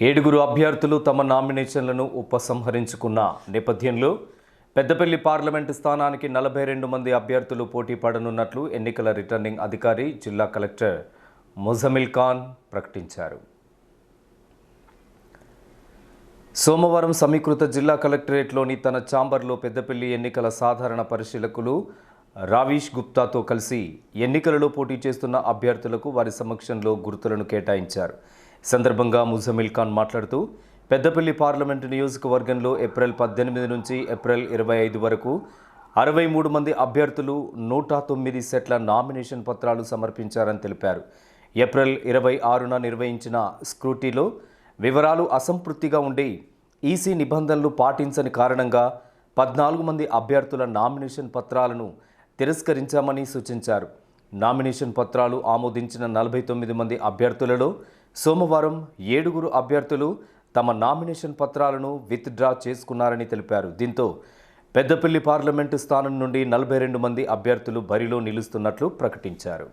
ఏడుగురు అభ్యర్థులు తమ నామినేషన్లను ఉపసంహరించుకున్న నేపథ్యంలో పెద్దపల్లి పార్లమెంటు స్థానానికి నలభై రెండు మంది అభ్యర్థులు పోటీ పడనున్నట్లు ఎన్నికల రిటర్నింగ్ అధికారి జిల్లా కలెక్టర్ ముజమిల్ ఖాన్ ప్రకటించారు. సోమవారం సమీకృత జిల్లా కలెక్టరేట్లోని తన ఛాంబర్లో పెద్దపల్లి ఎన్నికల సాధారణ పరిశీలకులు రావీష్ గుప్తాతో కలిసి ఎన్నికలలో పోటీ చేస్తున్న అభ్యర్థులకు వారి సమక్షంలో గుర్తులను కేటాయించారు. సందర్భంగా ముజమిల్ ఖాన్ మాట్లాడుతూ పెద్దపల్లి పార్లమెంటు నియోజకవర్గంలో ఏప్రిల్ పద్దెనిమిది నుంచి ఏప్రిల్ ఇరవై ఐదు వరకు అరవై మూడు మంది అభ్యర్థులు నూట తొమ్మిది సెట్ల నామినేషన్ పత్రాలు సమర్పించారని తెలిపారు. ఏప్రిల్ ఇరవై ఆరున నిర్వహించిన స్క్రూటీలో వివరాలు అసంపూర్తిగా ఉండి ఈసీ నిబంధనలు పాటించని కారణంగా పద్నాలుగు మంది అభ్యర్థుల నామినేషన్ పత్రాలను తిరస్కరించామని సూచించారు. నామినేషన్ పత్రాలు ఆమోదించిన నలభై తొమ్మిది మంది అభ్యర్థులలో సోమవారం ఏడుగురు అభ్యర్థులు తమ నామినేషన్ పత్రాలను విత్డ్రా చేసుకున్నారని తెలిపారు. దీంతో పెద్దపల్లి పార్లమెంటు స్థానం నుండి నలభై రెండు మంది అభ్యర్థులు బరిలో నిలుస్తున్నట్లు ప్రకటించారు.